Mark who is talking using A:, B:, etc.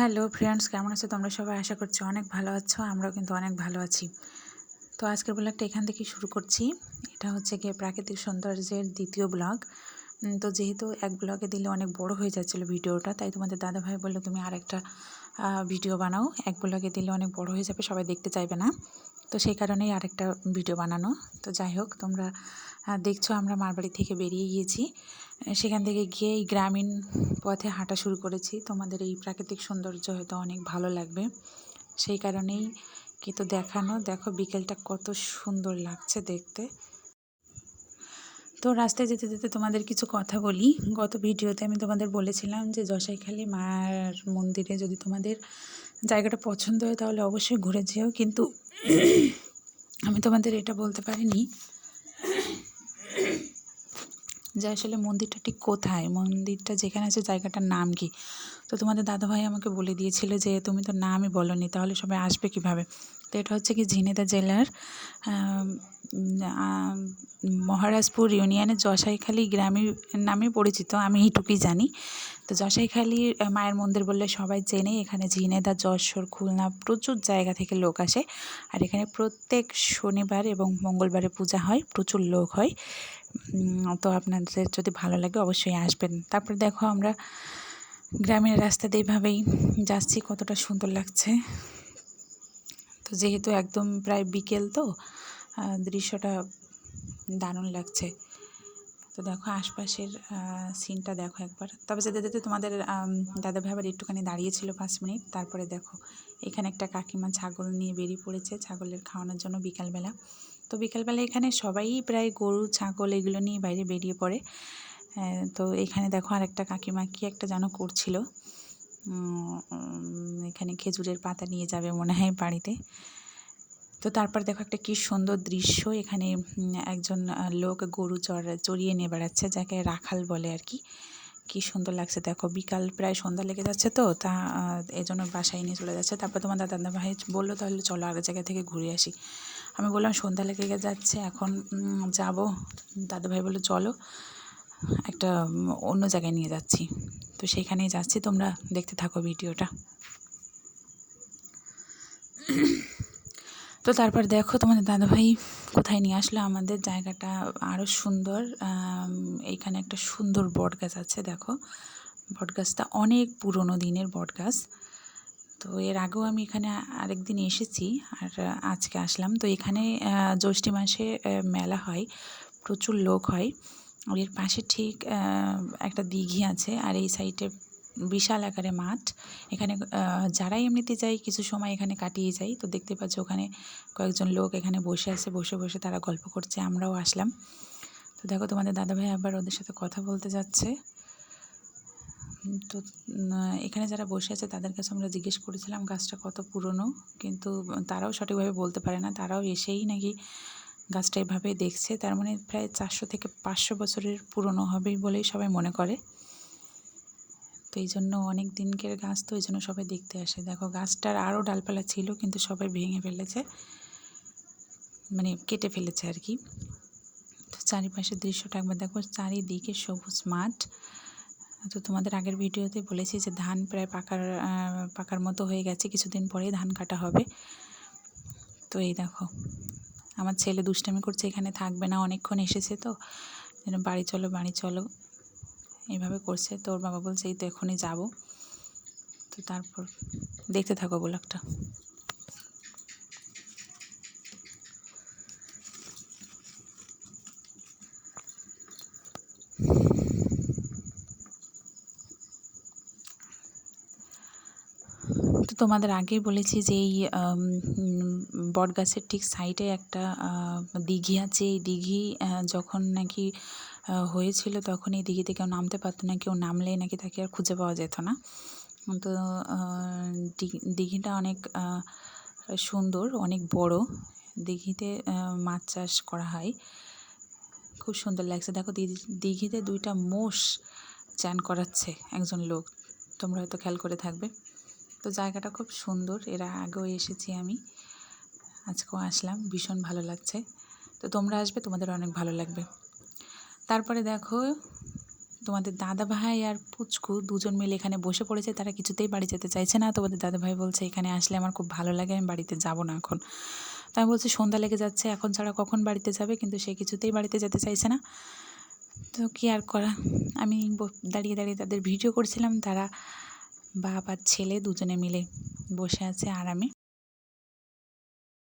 A: Hello friends, কেমন আছো? তোমরা সবাই আশা করছি অনেক ভালো আছো, আমরাও কিন্তু অনেক ভালো আছি। তো আজকের ব্লগটা এখান থেকে শুরু করছি। এটা হচ্ছে গিয়ে প্রাকৃতিক সৌন্দর্যের দ্বিতীয় ব্লগ। তো যেহেতু এক ব্লগে দিলে অনেক বড় হয়ে যাচ্ছিল ভিডিওটা, তাই তোমাদের দাদাভাই বলল, তুমি আরেকটা ভিডিও বানাও। এক ব্লগে দিলে অনেক বড় হয়ে যাবে, সবাই দেখতে চাইবে না। তো সেই কারণেই আরেকটা ভিডিও বানানো। তো যাই হোক, তোমরা দেখছ আমরা মারবাড়ি থেকে বেরিয়ে গিয়েছি। সেখান থেকে গিয়ে এই গ্রামীণ পথে হাঁটা শুরু করেছি। তোমাদের এই প্রাকৃতিক সৌন্দর্য হয়তো অনেক ভালো লাগবে। সেই কারণেই কিন্তু দেখানো, দেখো বিকেলটা কত সুন্দর লাগছে দেখতে। তো রাস্তায় যেতে যেতে তোমাদের কিছু কথা বলি। গত ভিডিওতে আমি তোমাদের বলেছিলাম যে জশাইখালী মার মন্দিরে যদি তোমাদের জায়গাটা পছন্দ হয় তাহলে অবশ্যই ঘুরে যেও। কিন্তু আমি তোমাদের এটা বলতে পারিনি যে আসলে মন্দিরটা ঠিক কোথায়? মন্দিরটা যেখানে আছে জায়গাটার নাম কি? তো তোমাদের দাদাভাই আমাকে বলে দিয়েছিল যে, তুমি তো নামই বলনি, তাহলে সবাই আসবে কীভাবে? তো এটা হচ্ছে কি ঝিনেদা জেলার মহারাজপুর ইউনিয়নের জশাইখালী গ্রামে নামে পরিচিত, আমি এইটুকুই জানি। তো জশাইখালী মায়ের মন্দির বললে সবাই চেনে, এখানে ঝিনেদা যশোর, খুলনা প্রচুর জায়গা থেকে লোক আসে। আর এখানে প্রত্যেক শনিবার এবং মঙ্গলবারে পূজা হয়, প্রচুর লোক হয়। তো আপনাদের যদি ভালো লাগে অবশ্যই আসবেন। তারপর দেখো আমরা গ্রামের রাস্তা দিয়ে এভাবেই যাচ্ছি, কতটা সুন্দর লাগছে। তো যেহেতু একদম প্রায় বিকেল তো দৃশ্যটা দারুণ লাগছে। তো দেখো আশপাশের সিনটা দেখো একবার। তবে যেতে যেতে তোমাদের দাদা ভাই আবার একটুখানি দাঁড়িয়েছিল পাঁচ মিনিট। তারপরে দেখো, এখানে একটা কাকিমা ছাগল নিয়ে বেরিয়ে পড়েছে ছাগলের খাওয়ানোর জন্য বিকালবেলা। তো বিকালবেলা এখানে সবাই প্রায় গরু, ছাগল এগুলো নিয়ে বাইরে বেরিয়ে পড়ে। তো এখানে দেখো আর একটা কাকিমা কি একটা যেন করছিল। এখানে খেজুরের পাতা নিয়ে যাবে মনে হয় বাড়িতে। তো তারপর দেখো একটা কি সুন্দর দৃশ্য এখানে একজন লোক গরু চর চড়িয়ে নিয়ে বেড়াচ্ছে যাকে রাখাল বলে আর কি। কি সুন্দর লাগছে দেখো বিকাল প্রায় সন্ধ্যা লেগে যাচ্ছে তো তা আহ, এই জন্য বাসায় নিয়ে চলে যাচ্ছে। তারপর তোমার দাদা ভাই বলল তাহলে চলো আগে জায়গা থেকে ঘুরে আসি। আমি বললাম সন্ধ্যা লেগে যাচ্ছে এখন যাব। দাদা ভাই বলল চলো। একটা অন্য জায়গায় নিয়ে যাচ্ছি। তো সেখানেই যাচ্ছি, তোমরা দেখতে থাকো ভিডিওটা। তো তারপর দেখো তোমাদের দাদাভাই কোথায় নিয়ে আসলো? আমাদের জায়গাটা আরও সুন্দর এইখানে একটা সুন্দর বট গাছ আছে, দেখো। বট গাছটা অনেক পুরনো দিনের বট গাছ তো এর আগেও আমি এখানে আরেক দিন এসেছি আর আজকে আসলাম। তো এখানে জ্যৈষ্ঠী মাসে মেলা হয়, প্রচুর লোক হয়। আর এর পাশে ঠিক একটা দিঘি আছে আর এই সাইডে বিশাল আকারে মাঠ। এখানে যারাই এমনিতে যায়, কিছু সময় এখানে কাটিয়ে যায়। তো দেখতে পাচ্ছ ওখানে কয়েকজন লোক এখানে বসে আছে, বসে বসে তারা গল্প করছে, আমরাও আসলাম। তো দেখো, তোমাদের দাদাভাই আবার ওদের সাথে কথা বলতে যাচ্ছে। তো এখানে যারা বসে আছে, তাদের কাছে আমরা জিজ্ঞেস করেছিলাম, গাছটা কত পুরনো? কিন্তু তারাও সঠিকভাবে বলতে পারে না। তারাও এসেই নাকি গাছটা এভাবেই দেখছে। তার মানে প্রায় চারশো থেকে পাঁচশো বছরের পুরনো হবেই বলেই সবাই মনে করে। তো এই জন্য অনেক দিনকের গাছ তো এই জন্য সবাই দেখতে আসে। দেখো, গাছটার আরও ডালপালা ছিল, কিন্তু সবাই ভেঙে ফেলেছে। মানে কেটে ফেলেছে আর কি। তো চারিপাশের দৃশ্যটা একবার দেখো, চারিদিকে সবুজ মাঠ। তো তোমাদের আগের ভিডিওতে বলেছি যে ধান প্রায় পাকার পাকার মতো হয়ে গেছে, কিছুদিন পরেই ধান কাটা হবে। তো এই দেখো আমার ছেলে দুষ্টামি করছে, এখানে থাকবে না, অনেকক্ষণ এসেছে তো। যেন বাড়ি চলো বাড়ি চলো। এইভাবে করছে, তো ওর বাবা বলছে, এই তো এখনই যাব। তো তারপর দেখতে থাকো ব্লগটা। তোমাদের আগেই বলেছি যে এই আম, উম, বট গাছের ঠিক সাইডে একটা দিঘি আছে। এই দিঘি যখন নাকি হয়েছিল তখন এই দিঘিতে কেউ নামতে পারতো না কেউ নামলেই নাকি তাকে আর খুঁজে পাওয়া যেত না। তো দিঘিটা অনেক সুন্দর অনেক বড়। দিঘিতে মাছ চাষ করা হয়। খুব সুন্দর লাগছে। দেখো দিঘি- দিঘিতে দুইটা মোষ চান করাচ্ছে একজন লোক। তোমরা হয়তো খেয়াল করে থাকবে। তো জায়গাটা খুব সুন্দর, এর আগেও এসেছি আমি। আজকেও আসলাম, ভীষণ ভালো লাগছে। তো তোমরা আসবে, তোমাদের অনেক ভালো লাগবে। তারপরে দেখো, তোমাদের দাদা ভাই আর পুচকু দুজন মিলে এখানে বসে পড়েছে, তারা কিছুতেই বাড়ি যেতে চাইছে না। তোমাদের দাদা ভাই বলছে, এখানে আসলে আমার খুব ভালো লাগে, আমি বাড়িতে যাব না এখন। তো আমি বলছি, সন্ধ্যা লেগে যাচ্ছে, এখন ছাড়া কখন বাড়িতে যাবে? কিন্তু সে কিছুতেই বাড়িতে যেতে চাইছে না। তো কী আর করা? আমি দাঁড়িয়ে দাঁড়িয়ে তাদের ভিডিও করছিলাম, তারা বাপ আর ছেলে দুজনে মিলে বসে আছে আরামে